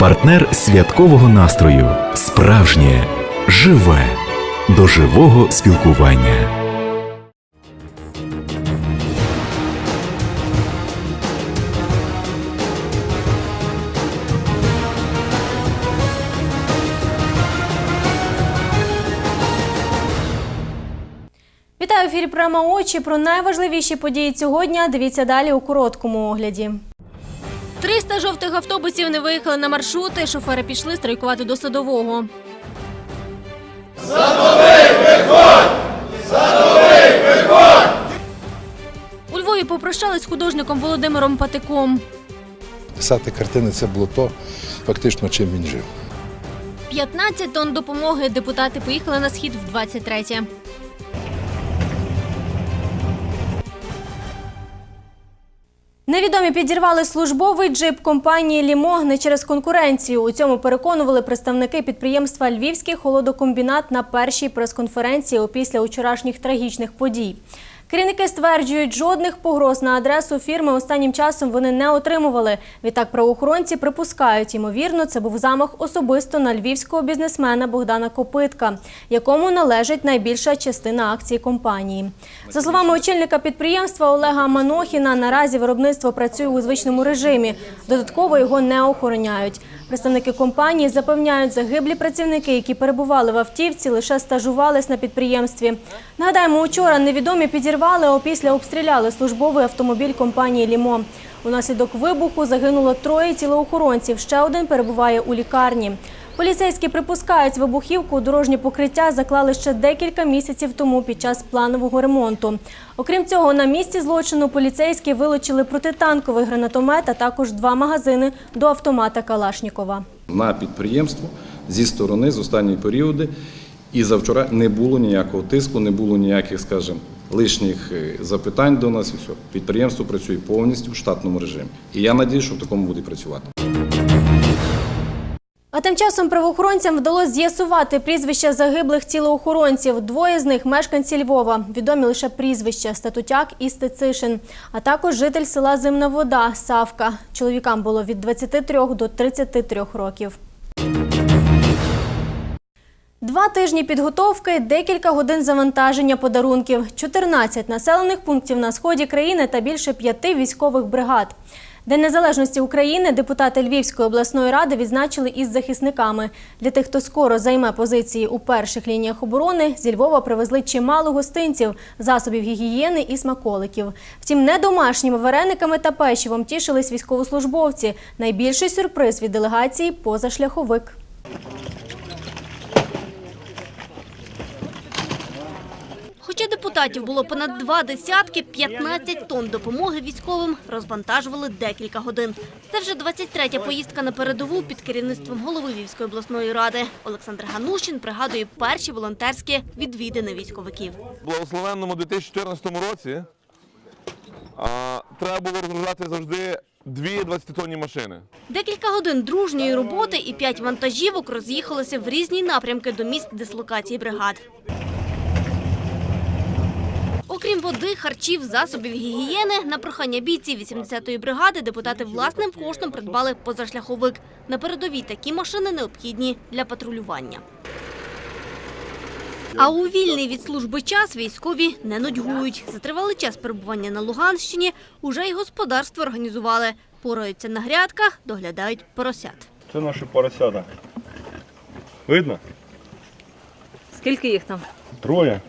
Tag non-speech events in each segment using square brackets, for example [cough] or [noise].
партнер святкового настрою, справжнє, живе, до живого спілкування. Вітаю в ефірі програма очі про найважливіші події цього дня. Дивіться далі у короткому огляді. 300 жовтих автобусів не виїхали на маршрути. Шофери пішли страйкувати до садового. У Львові попрощались з художником Володимиром Патиком. Писати картини це було то, фактично, чим він жив. 15 тонн допомоги депутати поїхали на схід в 23-тє. Невідомі підірвали службовий джип компанії Лімо не через конкуренцію. У цьому переконували представники підприємства Львівський холодокомбінат на першій прес-конференції опісля вчорашніх трагічних подій. Керівники стверджують, жодних погроз на адресу фірми останнім часом вони не отримували. Відтак правоохоронці припускають, ймовірно, це був замах особисто на львівського бізнесмена Богдана Копитка, якому належить найбільша частина акцій компанії. За словами очільника підприємства Олега Манохіна, наразі виробництво працює у звичному режимі. Додатково його не охороняють. Представники компанії запевняють, загиблі працівники, які перебували в автівці, лише стажувались на підприємстві. Нагадаємо, учора невідомі підірвали, а опісля обстріляли службовий автомобіль компанії Лімо. Унаслідок вибуху загинуло троє тілоохоронців. Ще один перебуває у лікарні. Поліцейські припускають, вибухівку дорожнє покриття заклали ще декілька місяців тому під час планового ремонту. Окрім цього, на місці злочину поліцейські вилучили протитанковий гранатомет, а також два магазини до автомата Калашнікова. на підприємство зі сторони з останні періоди. І завчора не було ніякого тиску, не було ніяких, скажімо, лишніх е, запитань до нас. І все. Підприємство працює повністю в штатному режимі. І я надію, що в такому буде працювати. А тим часом правоохоронцям вдалося з'ясувати прізвища загиблих тілоохоронців. Двоє з них мешканці Львова. Відомі лише прізвища Статутяк і Стецишин, а також житель села Зимна Вода Савка. Чоловікам було від 23 до 33 років. Два тижні підготовки, декілька годин завантаження подарунків, 14 населених пунктів на сході країни та більше п'яти військових бригад. День незалежності України депутати Львівської обласної ради відзначили із захисниками. Для тих, хто скоро займе позиції у перших лініях оборони, зі Львова привезли чимало гостинців, засобів гігієни і смаколиків. Втім, не домашніми варениками та печивом тішились військовослужбовці. Найбільший сюрприз від делегації позашляховик. Хоча депутатів було понад два десятки, 15 тонн допомоги військовим розвантажували декілька годин. Це вже 23-я поїздка на передову під керівництвом голови Львівської обласної ради. Олександр Ганущин пригадує перші волонтерські відвідини військовиків. В благословенному 2014 році а, треба було розгружати завжди дві 20-тонні машини. Декілька годин дружньої роботи і п'ять вантажівок роз'їхалися в різні напрямки до місць дислокації бригад. Окрім води, харчів, засобів гігієни, на прохання бійців 80-ї бригади депутати власним коштом придбали позашляховик. На передовій такі машини необхідні для патрулювання. А у вільний від служби час військові не нудьгують. За тривалий час перебування на Луганщині уже й господарство організували. Пораються на грядках, доглядають поросят. Це наші поросята. Видно? Скільки їх там? Троє.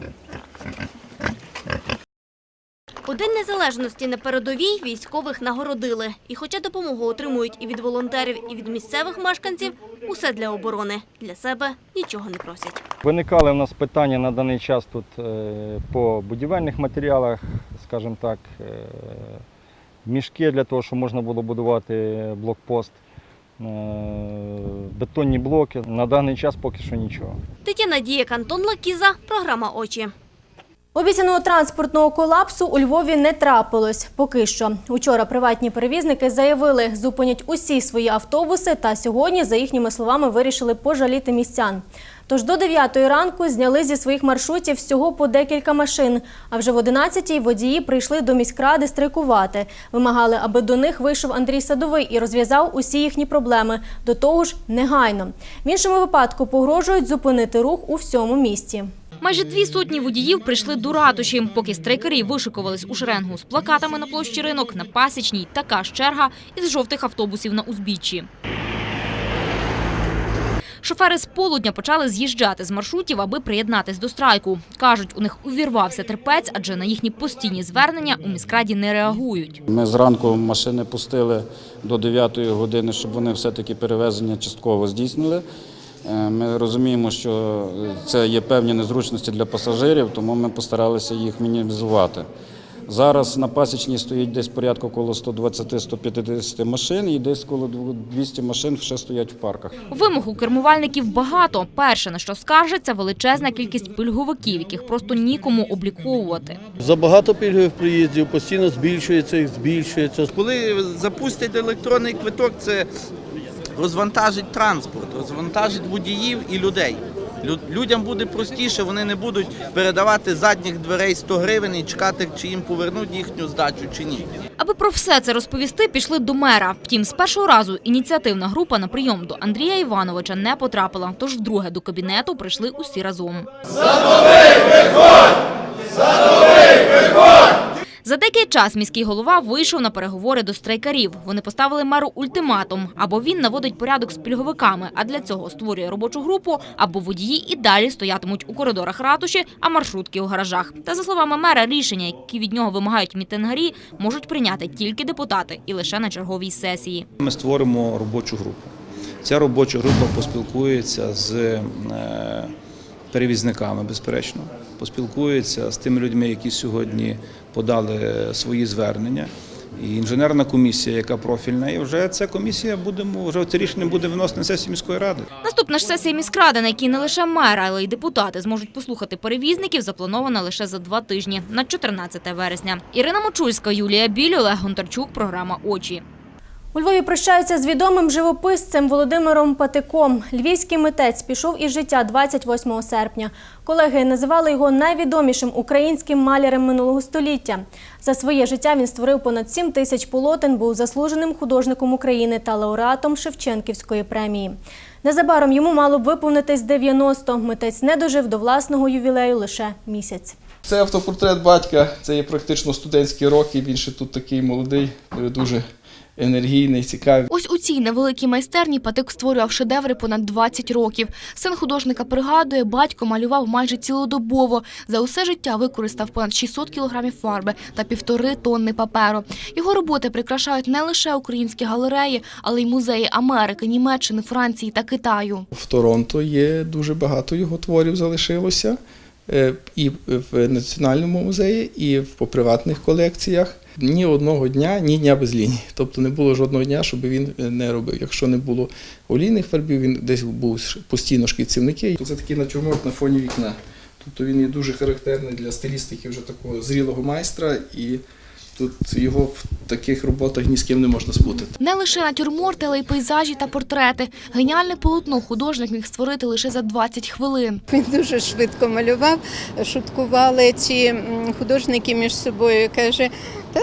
У День Незалежності на передовій військових нагородили. І хоча допомогу отримують і від волонтерів, і від місцевих мешканців, усе для оборони. Для себе нічого не просять. Виникали в нас питання на даний час тут е, по будівельних матеріалах, скажімо так, е, мішки для того, щоб можна було будувати блокпост, е, бетонні блоки. На даний час поки що нічого. Тетяна Дієк, Антон Лакіза, програма «Очі». Обіцяного транспортного колапсу у Львові не трапилось. Поки що. Учора приватні перевізники заявили, зупинять усі свої автобуси та сьогодні, за їхніми словами, вирішили пожаліти містян. Тож до 9 ранку зняли зі своїх маршрутів всього по декілька машин. А вже в 11-й водії прийшли до міськради страйкувати. Вимагали, аби до них вийшов Андрій Садовий і розв'язав усі їхні проблеми. До того ж, негайно. В іншому випадку погрожують зупинити рух у всьому місті. Майже дві сотні водіїв прийшли до ратуші. Поки страйкарі вишикувались у шеренгу з плакатами на площі ринок, на пасічній така ж черга із жовтих автобусів на узбіччі. Шофери з полудня почали з'їжджати з маршрутів, аби приєднатись до страйку. Кажуть, у них увірвався терпець, адже на їхні постійні звернення у міськраді не реагують. Ми зранку машини пустили до 9 години, щоб вони все-таки перевезення частково здійснили. Е, Ми розуміємо, що це є певні незручності для пасажирів, тому ми постаралися їх мінімізувати. Зараз на пасічній стоїть десь порядку коло 120-150 машин і десь коло 200 машин ще стоять в парках. Вимог у кермувальників багато. Перше, на що скаржаться, величезна кількість пільговиків, яких просто нікому обліковувати. Забагато пільгових проїздів, постійно збільшується і збільшується. Коли запустять електронний квиток, це розвантажить транспорт, розвантажить водіїв і людей. Лю- Людям буде простіше, вони не будуть передавати задніх дверей 100 гривень і чекати, чи їм повернуть їхню здачу чи ні. Аби про все це розповісти, пішли до мера. Втім, з першого разу ініціативна група на прийом до Андрія Івановича не потрапила. Тож вдруге до кабінету прийшли усі разом. За деякий час міський голова вийшов на переговори до страйкарів. Вони поставили меру ультиматум: або він наводить порядок з пільговиками, а для цього створює робочу групу, або водії і далі стоятимуть у коридорах ратуші, а маршрутки у гаражах. Та за словами мера, рішення, які від нього вимагають мітингарі, можуть прийняти тільки депутати і лише на черговій сесії. Ми створимо робочу групу. Ця робоча група поспілкується з е, перевізниками, безперечно, поспілкується з тими людьми, які сьогодні подали свої звернення. І інженерна комісія, яка профільна, і вже ця комісія будемо вже це рішення буде виносити на сесію міської ради. Наступна ж сесія міськради, на якій не лише мер, але й депутати зможуть послухати перевізників, запланована лише за два тижні на 14 вересня. Ірина Мочульська, Юлія Біль, Олег Гонтарчук. Програма Очі. У Львові прощаються з відомим живописцем Володимиром Патиком. Львівський митець пішов із життя 28 серпня. Колеги називали його найвідомішим українським малярем минулого століття. За своє життя він створив понад 7 тисяч полотен, був заслуженим художником України та лауреатом Шевченківської премії. Незабаром йому мало б виповнитись 90. Митець не дожив до власного ювілею лише місяць. Це автопортрет батька, це є практично студентські роки. Він ще тут такий молодий, дуже енергійний, цікавий. Ось у цій невеликій майстерні Патик створював шедеври понад 20 років. Син художника пригадує, батько малював майже цілодобово. За усе життя використав понад 600 кілограмів фарби та півтори тонни паперу. Його роботи прикрашають не лише українські галереї, але й музеї Америки, Німеччини, Франції та Китаю. В Торонто є дуже багато його творів залишилося. Е, І в Національному музеї, і в приватних колекціях. Ні одного дня, ні дня без ліній. Тобто не було жодного дня, щоб він е, не робив. Якщо не було олійних фарбів, він десь був постійно шкідцівники. Це такий натюрморт на фоні вікна. Тобто він є дуже характерний для стилістики вже такого зрілого майстра, і тут його в таких роботах ні з ким не можна спутати. Не лише натюрморти, але й пейзажі та портрети. Геніальне полотно художник міг створити лише за 20 хвилин. Він дуже швидко малював. Шуткували ці художники між собою. Каже, та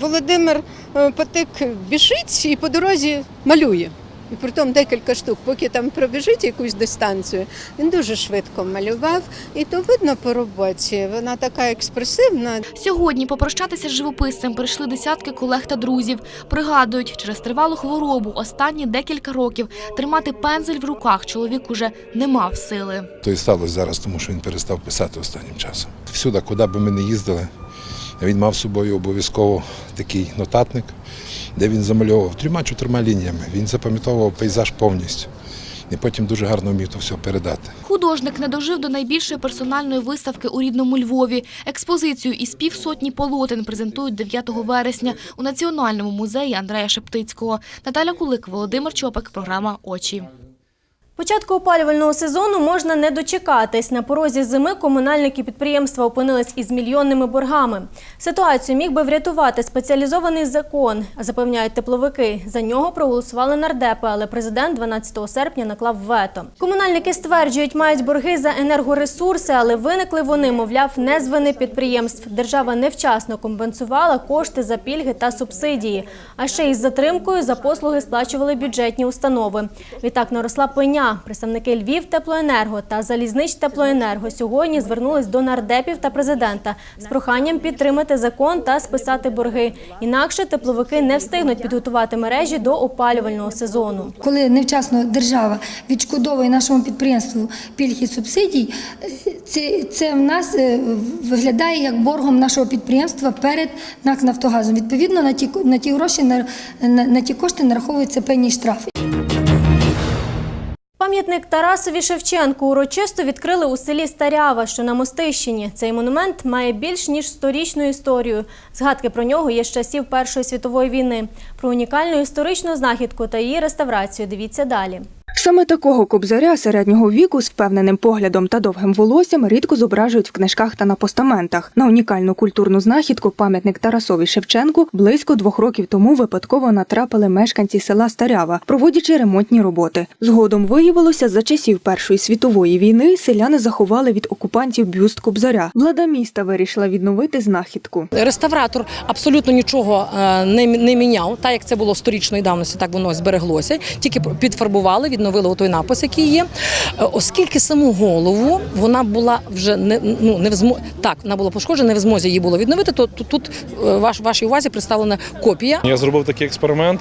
Володимир е, Патик біжить і по дорозі малює. І притом декілька штук, поки там пробіжить якусь дистанцію, він дуже швидко малював, і то видно по роботі. Вона така експресивна. Сьогодні попрощатися з живописцем прийшли десятки колег та друзів. Пригадують, через тривалу хворобу останні декілька років тримати пензель в руках чоловік уже не мав сили. То і сталося зараз, тому що він перестав писати останнім часом. Всюди, куди б ми не їздили, він мав з собою обов'язково такий нотатник, де він замальовував трьома-чотирма лініями. Він запам'ятовував пейзаж повністю. І потім дуже гарно вмів то все передати. Художник не дожив до найбільшої персональної виставки у рідному Львові. Експозицію із півсотні полотен презентують 9 вересня у Національному музеї Андрея Шептицького. Наталя Кулик, Володимир Чопик, програма Очі. Початку опалювального сезону можна не дочекатись. На порозі зими комунальники підприємства опинились із мільйонними боргами. Ситуацію міг би врятувати спеціалізований закон, запевняють тепловики. За нього проголосували нардепи, але президент 12 серпня наклав вето. Комунальники стверджують, мають борги за енергоресурси, але виникли вони, мовляв, не з вини підприємств. Держава невчасно компенсувала кошти за пільги та субсидії. А ще із затримкою за послуги сплачували бюджетні установи. Відтак наросла пеня. Представники Львів теплоенерго та залізнич теплоенерго сьогодні звернулись до нардепів та президента з проханням підтримати закон та списати борги. Інакше тепловики не встигнуть підготувати мережі до опалювального сезону. Коли невчасно держава відшкодовує нашому підприємству пільги субсидій, це, це в нас е, виглядає як боргом нашого підприємства перед НАК Нафтогазом. Відповідно, на ті, на ті гроші на, на, на ті кошти нараховуються певні штрафи. Пам'ятник Тарасові Шевченку урочисто відкрили у селі Старява, що на Мостищині. Цей монумент має більш ніж сторічну історію. Згадки про нього є з часів Першої світової війни. Про унікальну історичну знахідку та її реставрацію дивіться далі. Саме такого кобзаря середнього віку з впевненим поглядом та довгим волоссям рідко зображують в книжках та на постаментах. На унікальну культурну знахідку пам'ятник Тарасові Шевченку близько двох років тому випадково натрапили мешканці села Старява, проводячи ремонтні роботи. Згодом виявилося, за часів Першої світової війни селяни заховали від окупантів бюст кобзаря. Влада міста вирішила відновити знахідку. Реставратор абсолютно нічого е, не, не міняв, так як це було сторічної давності, так воно збереглося. Тільки підфарбували, відновили той напис, який є. Е, Оскільки саму голову вона була вже не ну не в змо... так, вона була пошкоджена, не в змозі її було відновити. То тут, тут е, ваш вашій увазі представлена копія. Я зробив такий експеримент,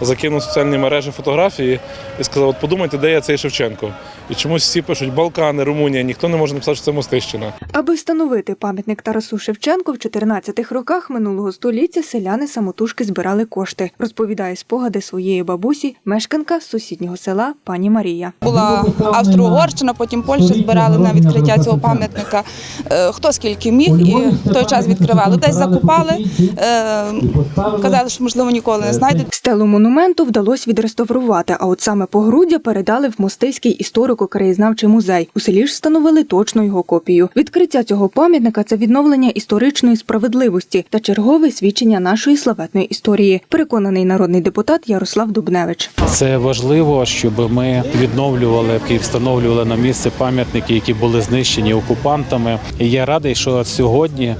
закинув в соціальні мережі фотографії і сказав: от подумайте, де я цей Шевченко. І чомусь всі пишуть Балкани, Румунія, ніхто не може написати, що це Мостищина. Аби встановити пам'ятник Тарасу Шевченку в 14-х роках минулого століття селяни самотужки збирали кошти, розповідає спогади своєї бабусі, мешканка сусіднього села пані Марія. Була Австро-Угорщина, потім Польща збирали на відкриття цього пам'ятника. Е, Хто скільки міг, і в той час відкривали. Десь закупали, е, казали, що можливо ніколи не знайдуть. Монументу вдалося відреставрувати, а от саме погруддя передали в Мостиський історико-краєзнавчий музей. У селі ж встановили точну його копію. Відкриття цього пам'ятника це відновлення історичної справедливості та чергове свідчення нашої славетної історії. Переконаний народний депутат Ярослав Дубневич. Це важливо, щоб ми відновлювали і встановлювали на місце пам'ятники, які були знищені окупантами. І я радий, що сьогодні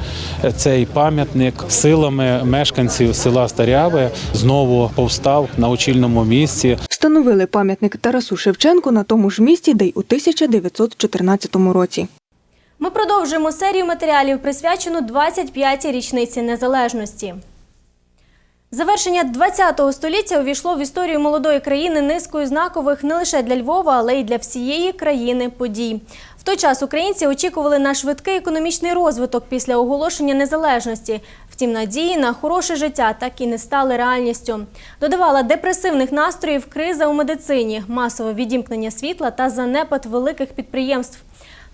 цей пам'ятник силами мешканців села Старяве знову повстав на очільному місці. Встановили пам'ятник Тарасу Шевченку на тому ж місці, де й у 1914 році. Ми продовжуємо серію матеріалів, присвячену 25-й річниці незалежності. Завершення ХХ століття увійшло в історію молодої країни низкою знакових не лише для Львова, але й для всієї країни подій. В той час українці очікували на швидкий економічний розвиток після оголошення незалежності. Втім, надії на хороше життя так і не стали реальністю. Додавала депресивних настроїв криза у медицині, масове відімкнення світла та занепад великих підприємств.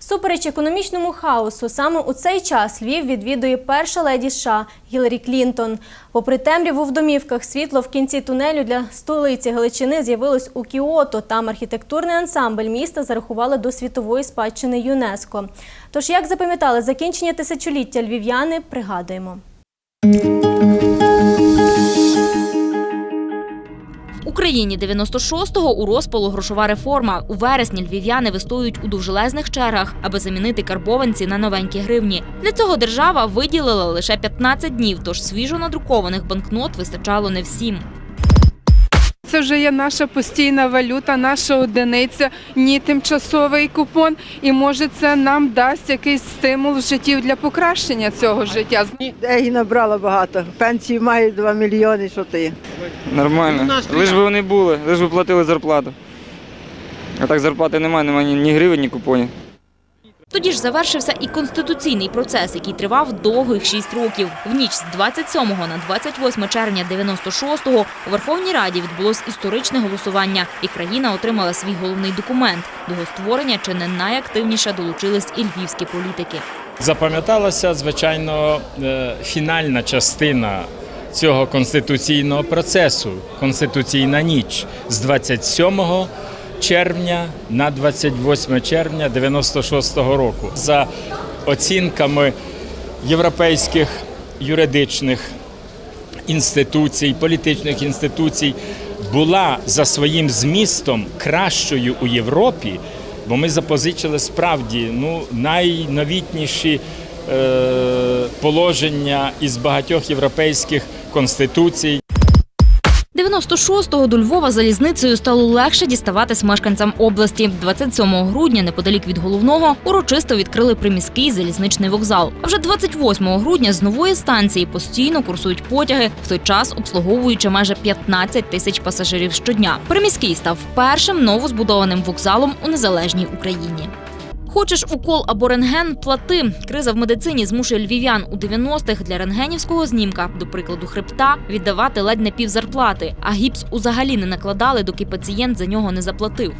Супереч економічному хаосу, саме у цей час Львів відвідує перша леді США Гіларі Клінтон. Попри темряву в домівках, світло в кінці тунелю для столиці Галичини з'явилось у Кіото. Там архітектурний ансамбль міста зарахували до світової спадщини ЮНЕСКО. Тож, як запам'ятали закінчення тисячоліття львів'яни, пригадуємо. Україні 96-го у розпалу грошова реформа. У вересні львів'яни вистоюють у довжелезних чергах, аби замінити карбованці на новенькі гривні. Для цього держава виділила лише 15 днів, тож свіжо надрукованих банкнот вистачало не всім. Це вже є наша постійна валюта, наша одиниця, ні тимчасовий купон. І може це нам дасть якийсь стимул в житті для покращення цього життя. Де і набрала багато. Пенсії маю 2 мільйони, що ти. Нормально. Лиш би вони були, лиш би платили зарплату. А так зарплати немає, немає ні, ні гривень, ні купонів. Тоді ж завершився і конституційний процес, який тривав довгих шість років. В ніч з 27 на 28 червня 96-го у Верховній Раді відбулось історичне голосування, і країна отримала свій головний документ. До його створення чи не найактивніше долучились і львівські політики. Запам'яталася, звичайно, е, фінальна частина цього конституційного процесу конституційна ніч з 27 червня на 28 червня 96-го року. За оцінками європейських юридичних інституцій, політичних інституцій, була за своїм змістом кращою у Європі, бо ми запозичили справді ну, найновітніші е, положення із багатьох європейських конституцій. 96-го до Львова залізницею стало легше діставатись мешканцям області. 27 грудня, неподалік від головного, урочисто відкрили приміський залізничний вокзал. А вже 28 грудня з нової станції постійно курсують потяги, в той час обслуговуючи майже 15 тисяч пасажирів щодня. Приміський став першим новозбудованим вокзалом у незалежній Україні. Хочеш укол або рентген – плати. Криза в медицині змушує львів'ян у 90-х для рентгенівського знімка, до прикладу, хребта, віддавати ледь не півзарплати, а гіпс узагалі не накладали, доки пацієнт за нього не заплатив.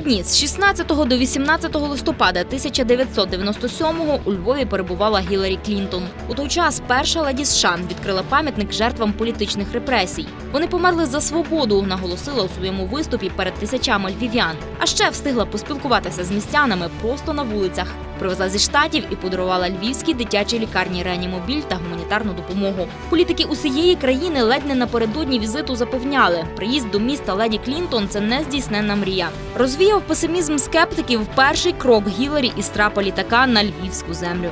Дні з 16 до 18 листопада 1997-го у Львові перебувала Гіларі Клінтон. У той час перша леді США відкрила пам'ятник жертвам політичних репресій. Вони померли за свободу, наголосила у своєму виступі перед тисячами львів'ян. А ще встигла поспілкуватися з містянами просто на вулицях. Привезла зі штатів і подарувала львівській дитячій лікарні реанімобіль та гуманітарну допомогу. Політики усієї країни ледь не напередодні візиту запевняли, приїзд до міста леді Клінтон це не здійсненна мрія. Розвіяв песимізм скептиків перший крок Гіларі із трапа літака на львівську землю.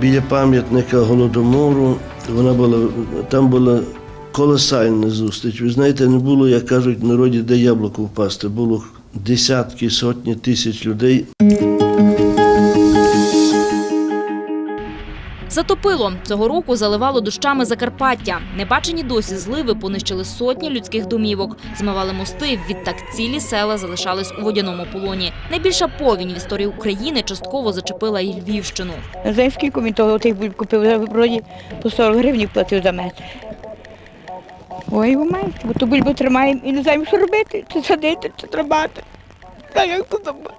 Біля пам'ятника Голодомору вона була, там була колосальна зустріч. Ви знаєте, не було, як кажуть в народі, де яблуко впасти. Було десятки, сотні тисяч людей. Затопило цього року заливало дощами Закарпаття. Небачені досі зливи понищили сотні людських домівок, змивали мости. Відтак цілі села залишались у водяному полоні. Найбільша повінь в історії України частково зачепила і Львівщину. За скільки він того тих бульб купив, вроді по 40 гривень платив за метр. Ой, ви маєте, бо ту бульбу тримаємо і не знаємо, що робити, чи садити, чи тримати. Та як тут дома?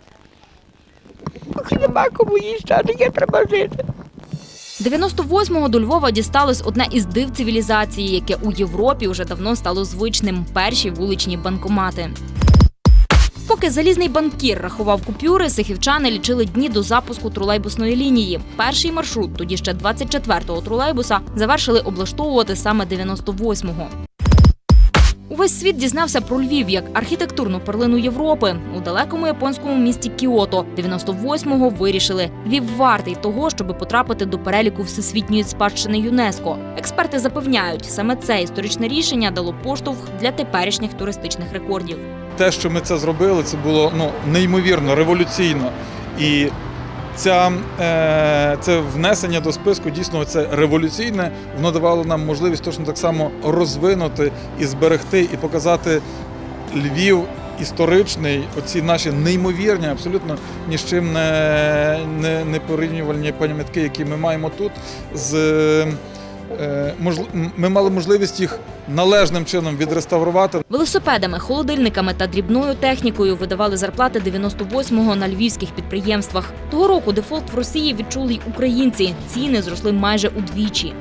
Кому їсти, а таке треба жити. 98-го до Львова дісталось одне із див цивілізації, яке у Європі вже давно стало звичним перші вуличні банкомати. Поки залізний банкір рахував купюри, сихівчани лічили дні до запуску тролейбусної лінії. Перший маршрут, тоді ще 24-го тролейбуса, завершили облаштовувати саме 98-го. Увесь світ дізнався про Львів як архітектурну перлину Європи. У далекому японському місті Кіото 98-го вирішили Львів вартий того, щоб потрапити до переліку всесвітньої спадщини ЮНЕСКО. Експерти запевняють, саме це історичне рішення дало поштовх для теперішніх туристичних рекордів. те, що ми це зробили, це було ну, неймовірно, революційно. І ця, е, це внесення до списку дійсно це революційне. Воно давало нам можливість точно так само розвинути і зберегти, і показати Львів історичний, оці наші неймовірні, абсолютно ні з чим не, не, не порівнювальні пам'ятки, які ми маємо тут. з Ми мали можливість їх належним чином відреставрувати. Велосипедами, холодильниками та дрібною технікою видавали зарплати 98-го на львівських підприємствах. Того року дефолт в Росії відчули й українці. Ціни зросли майже удвічі.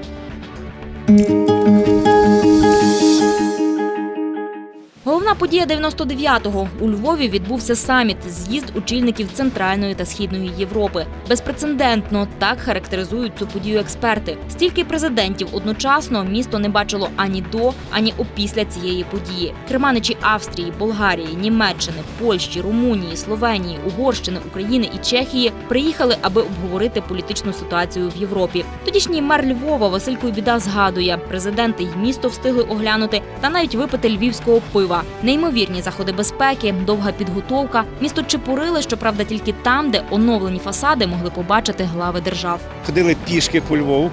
Головна подія 99-го. У Львові відбувся саміт з'їзд очільників Центральної та Східної Європи. Безпрецедентно так характеризують цю подію експерти. Стільки президентів одночасно місто не бачило ані до, ані опісля цієї події. Керманичі Австрії, Болгарії, Німеччини, Польщі, Румунії, Словенії, Угорщини, України і Чехії приїхали, аби обговорити політичну ситуацію в Європі. Тодішній мер Львова Василь Куйбіда згадує, президенти й місто встигли оглянути та навіть випити львівського пива. Неймовірні заходи безпеки, довга підготовка. Місто чепурили, щоправда, тільки там, де оновлені фасади могли побачити глави держав. Ходили пішки по Львову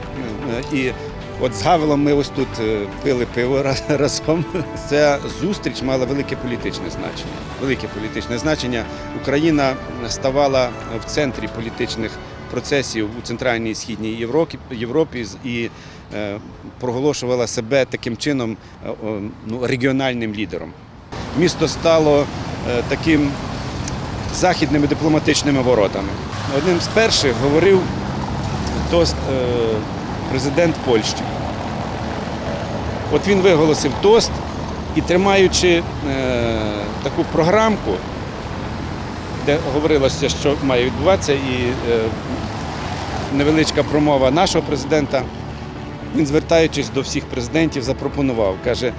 е, і от з Гавелом ми ось тут е, пили пиво [laughs] разом. Ця зустріч мала велике політичне значення. Велике політичне значення. Україна ставала в центрі політичних процесів у Центральній і Східній Європі, Європі і е, проголошувала себе таким чином ну, регіональним лідером. Місто стало е, таким західними дипломатичними воротами. Одним з перших говорив тост е, президент Польщі. От він виголосив тост і тримаючи е, таку програмку, де говорилося, що має відбуватися, і невеличка промова нашого президента, він, звертаючись до всіх президентів, запропонував, каже,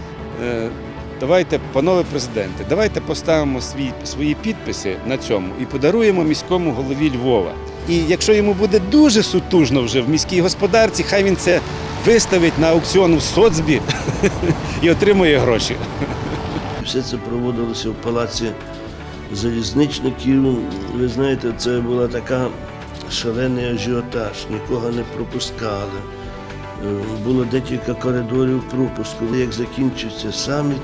давайте, панове президенти, давайте поставимо свій, свої підписи на цьому і подаруємо міському голові Львова. І якщо йому буде дуже сутужно вже в міській господарці, хай він це виставить на аукціон в соцбі [laughs] і отримує гроші. Все це проводилося в палаці залізничників. Ви знаєте, це була така шалений ажіотаж, нікого не пропускали. Е, Було декілька коридорів пропуску. Як закінчився саміт,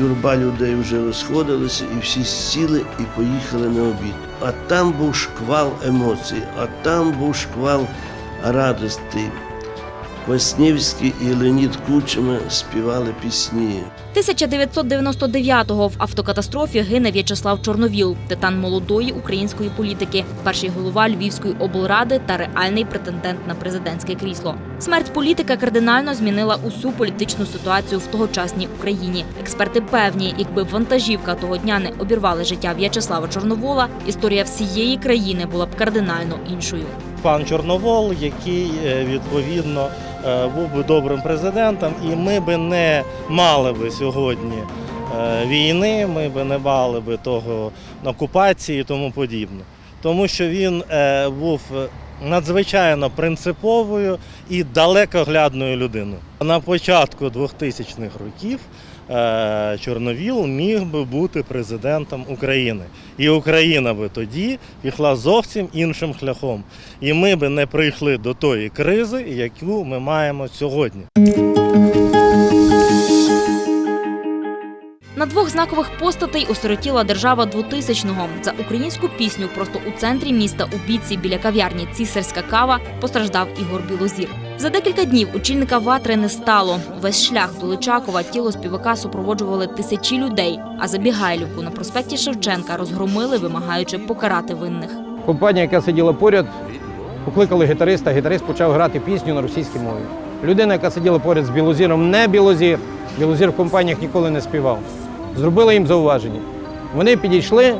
юрба людей вже розходилася, і всі сіли і поїхали на обід. А там був шквал емоцій, а там був шквал радості. Кваснівський і Леонід Кучма співали пісні. 1999-го в автокатастрофі гине В'ячеслав Чорновіл, титан молодої української політики, перший голова Львівської облради та реальний претендент на президентське крісло. Смерть політика кардинально змінила усю політичну ситуацію в тогочасній Україні. Експерти певні, якби вантажівка того дня не обірвала життя В'ячеслава Чорновола, історія всієї країни була б кардинально іншою. Пан Чорновол, який е, відповідно був би добрим президентом, і ми би не мали би сьогодні е, війни, ми би не мали би того окупації і тому подібне. Тому що він е, був надзвичайно принциповою і далекоглядною людиною. На початку 2000-х років е, Чорновіл міг би бути президентом України. І Україна би тоді пішла зовсім іншим шляхом. І ми би не прийшли до тої кризи, яку ми маємо сьогодні. На двох знакових постатей осиротіла держава 2000-го. За українську пісню просто у центрі міста у бійці біля кав'ярні Цісарська кава постраждав Ігор Білозір. За декілька днів очільника ватри не стало. Весь шлях до Личакова тіло співака супроводжували тисячі людей. А Забігайлівку на проспекті Шевченка розгромили, вимагаючи покарати винних. Компанія, яка сиділа поряд, покликали гітариста. Гітарист почав грати пісню на російській мові. Людина, яка сиділа поряд з Білозіром, не Білозір. Білозір в компаніях ніколи не співав. Зробили їм зауваження. Вони підійшли,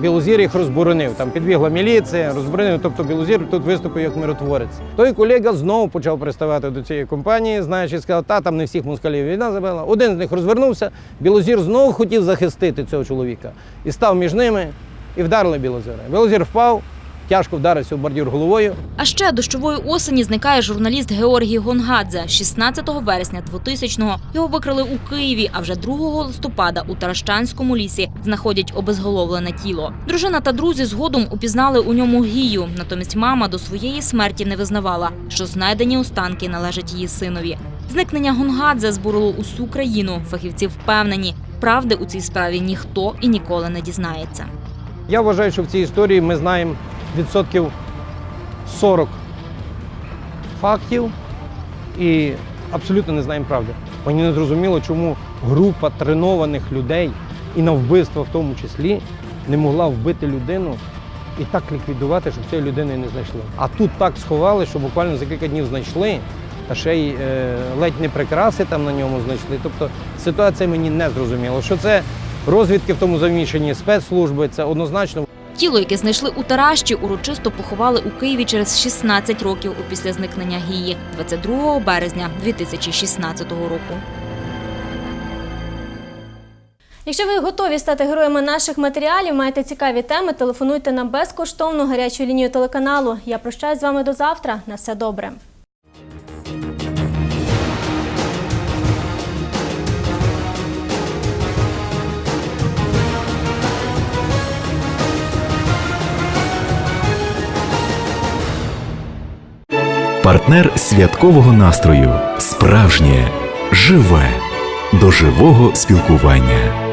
Білозір їх розборонив. Там підбігла міліція, розборонив. Тобто Білозір тут виступив як миротворець. Той колега знову почав приставати до цієї компанії, знаючи, сказав, та там не всіх москалів війна забила. Один з них розвернувся. Білозір знову хотів захистити цього чоловіка і став між ними і вдарили Білозіра. Білозір впав, тяжко вдарився в бордюр головою. А ще дощової осені зникає журналіст Георгій Гонгадзе. 16 вересня 2000-го його викрили у Києві, а вже 2 листопада у Таращанському лісі знаходять обезголовлене тіло. Дружина та друзі згодом упізнали у ньому гію. Натомість мама до своєї смерті не визнавала, що знайдені останки належать її синові. Зникнення Гонгадзе збурило усю країну. Фахівці впевнені, правди у цій справі ніхто і ніколи не дізнається. Я вважаю, що в цій історії ми знаємо відсотків 40 фактів і абсолютно не знаємо правди. Мені не зрозуміло, чому група тренованих людей і на вбивство в тому числі не могла вбити людину і так ліквідувати, щоб цієї людини не знайшли. А тут так сховали, що буквально за кілька днів знайшли, та ще й е, ледь не прикраси там на ньому знайшли. Тобто ситуація мені не зрозуміла. Що це розвідки в тому замішані, спецслужби, це однозначно. Тіло, яке знайшли у Таращі, урочисто поховали у Києві через 16 років після зникнення Гії 22 березня 2016 року. Якщо ви готові стати героями наших матеріалів, маєте цікаві теми, телефонуйте на безкоштовну гарячу лінію телеканалу. Я прощаюсь з вами до завтра. На все добре. Партнер святкового настрою. Справжнє, живе, до живого спілкування.